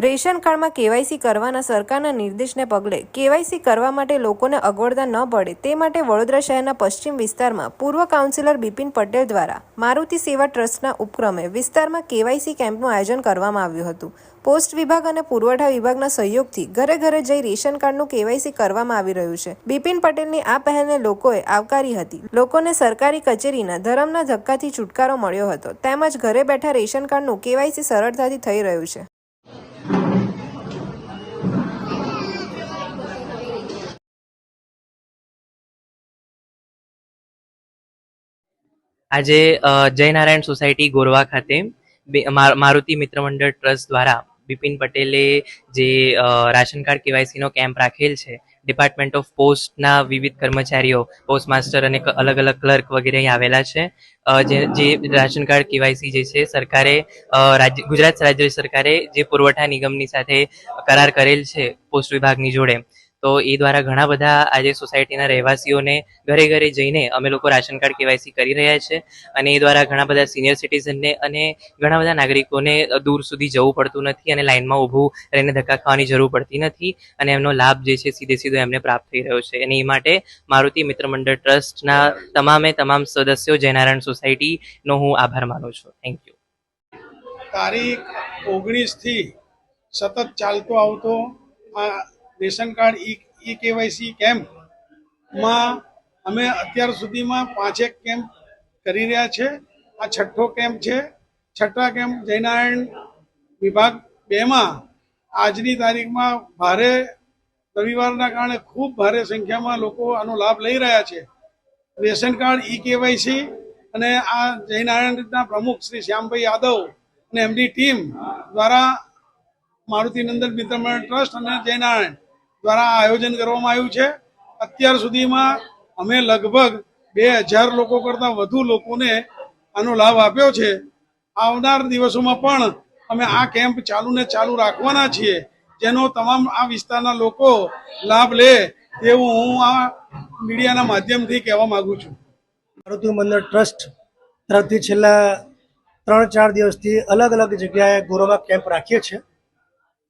Ration કાર્ડમાં KYC કરવાના સરકારના નિર્દેશને પગલે કેવાયસી કરવા માટે લોકોને અગવડતા ન પડે તે માટે વડોદરા શહેરના પશ્ચિમ વિસ્તારમાં પૂર્વ કાઉન્સિલર બિપિન પટેલ દ્વારા મારુતિ સેવા ટ્રસ્ટના ઉપક્રમે વિસ્તારમાં કેવાયસી કેમ્પનું આયોજન કરવામાં આવ્યું હતું. પોસ્ટ વિભાગ અને પુરવઠા વિભાગના સહયોગથી ઘરે ઘરે જઈ રેશન કાર્ડનું કેવાયસી કરવામાં આવી રહ્યું છે. બિપિન પટેલની આ પહેલને લોકોએ આવકારી હતી. લોકોને સરકારી કચેરીના ધરમના ધક્કાથી છુટકારો મળ્યો હતો. તેમજ ઘરે બેઠા રેશન કાર્ડનું કેવાયસી સરળતાથી થઈ રહ્યું છે. આજે જયનારાયણ સોસાયટી ગોરવા ખાતે મારુતિ મિત્ર મંડળ ટ્રસ્ટ દ્વારા બિપિન પટેલે જે રાશન કાર્ડ કેવાયસીનો કેમ્પ રાખેલ છે, ડિપાર્ટમેન્ટ ઓફ પોસ્ટના વિવિધ કર્મચારીઓ પોસ્ટ માસ્ટર અને અલગ અલગ ક્લર્ક વગેરે અહીં આવેલા છે. જે રાશન કાર્ડ કેવાયસી જે છે, સરકારે રાજ્ય, ગુજરાત રાજ્ય સરકારે જે પુરવઠા નિગમની સાથે કરાર કરેલ છે પોસ્ટ વિભાગની જોડે તો એ દ્વારા ઘણા બધા આજે સોસાયટીના રહેવાસીઓને ઘરે ઘરે જઈને અમે લોકો રાશન કાર્ડ કેવાયસી કરી રહ્યા છે અને એ દ્વારા ઘણા બધા સિનિયર સિટીઝનને અને ઘણા બધા નાગરિકોને દૂર સુધી જવું પડતું નથી અને લાઇનમાં ઊભું રહીને ધક્કા ખાવાની જરૂર પડતી નથી અને એમનો લાભ જે છે સીધે સીધો એમને પ્રાપ્ત થઈ રહ્યો છે. અને એ માટે મારુતિ મિત્ર મંડળ ટ્રસ્ટના તમામે તમામ સદસ્યો જયનારાયણ સોસાયટીનો હું આભાર માનું છું. થેન્ક યુ તારીખ ઓગણીસથી સતત ચાલતો આવતો આ ration card, E E KYC કેમ્પમાં અમે અત્યાર સુધીમાં પાંચેક કેમ્પ કરી રહ્યા છે. આ છઠ્ઠો કેમ્પ છે. છઠ્ઠા કેમ્પ જયનારાયણ વિભાગ બેમાં આજની તારીખમાં ભારે રવિવારના કારણે ખૂબ ભારે સંખ્યામાં લોકો આનો લાભ લઈ રહ્યા છે. રેશન કાર્ડ, ઈ કેવાયસી અને આ જયનારાયણના પ્રમુખ શ્રી શ્યામભાઈ યાદવ અને એમની ટીમ દ્વારા મારુતિ નંદન મિત્ર ટ્રસ્ટ અને જયનારાયણ દ્વારા આયોજન કરવામાં આવ્યું છે. અત્યાર સુધીમાં અમે લગભગ બે હજાર લોકો કરતાં વધુ લોકોને આનો લાભ આપ્યો છે. આવનાર દિવસોમાં પણ અમે આ કેમ્પ ચાલુ ને ચાલુ રાખવાના છીએ. જેનો તમામ આ વિસ્તારના લોકો લાભ લે તેવું હું આ મીડિયાના માધ્યમથી કહેવા માંગુ છું. મારુતિ મંદિર ટ્રસ્ટ તરફથી છેલ્લા ત્રણ ચાર દિવસથી અલગ અલગ જગ્યાએ ગોરવા કેમ્પ રાખીએ છીએ.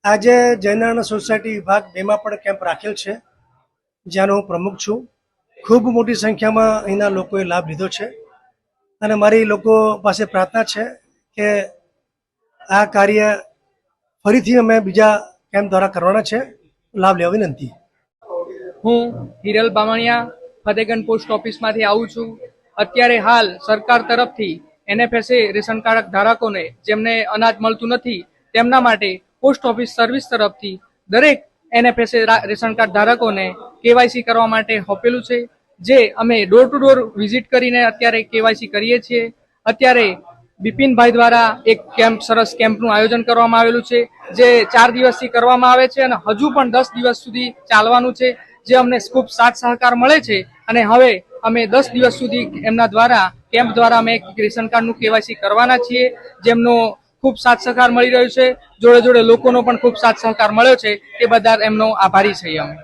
આજે જયનારાયણ સોસાયટી વિભાગ બેમાં પણ કેમ્પ રાખેલ છે, જ્યાંનો હું પ્રમુખ છું. ખૂબ મોટી સંખ્યામાં અહીંના લોકોએ લાભ લીધો છે અને મારી લોકો પાસે પ્રાર્થના છે કે આ કાર્ય ફરીથી અમે બીજા કેમ્પ દ્વારા કરવાના છે. લાભ લેવા વિનંતી. હું હિરલ બામણિયા, ફતેગંજ પોસ્ટ ઓફિસમાંથી આવું છું. અત્યારે હાલ સરકાર તરફથી એનએફએસએ રેશન કાર્ડ ધારકોને જેમને અનાજ મળતું નથી, તેમના માટે પોસ્ટ ઓફિસ સર્વિસ તરફથી દરેક એનએફએસએ રેશન કાર્ડ ધારકોને કેવાયસી કરવા માટે આપેલું છે, જે અમે ડોર ટુ ડોર વિઝિટ કરીને અત્યારે કેવાયસી કરીએ છીએ. અત્યારે બિપિનભાઈ દ્વારા એક કેમ્પ, સરસ કેમ્પનું આયોજન કરવામાં આવેલું છે, જે ચાર દિવસથી કરવામાં આવે છે અને હજુ પણ દસ દિવસ સુધી ચાલવાનું છે, જે અમને ખૂબ સાથ સહકાર મળે છે. અને હવે અમે દસ દિવસ સુધી એમના દ્વારા, કેમ્પ દ્વારા અમે રેશન કાર્ડનું કેવાયસી કરવાના છીએ, જેમનો ખૂબ સાથ સહકાર મળી રહ્યો છે. જોડે જોડે લોકોનો પણ ખૂબ સાથ સહકાર મળ્યો છે. એ બધા એમનો આભારી છીએ અમે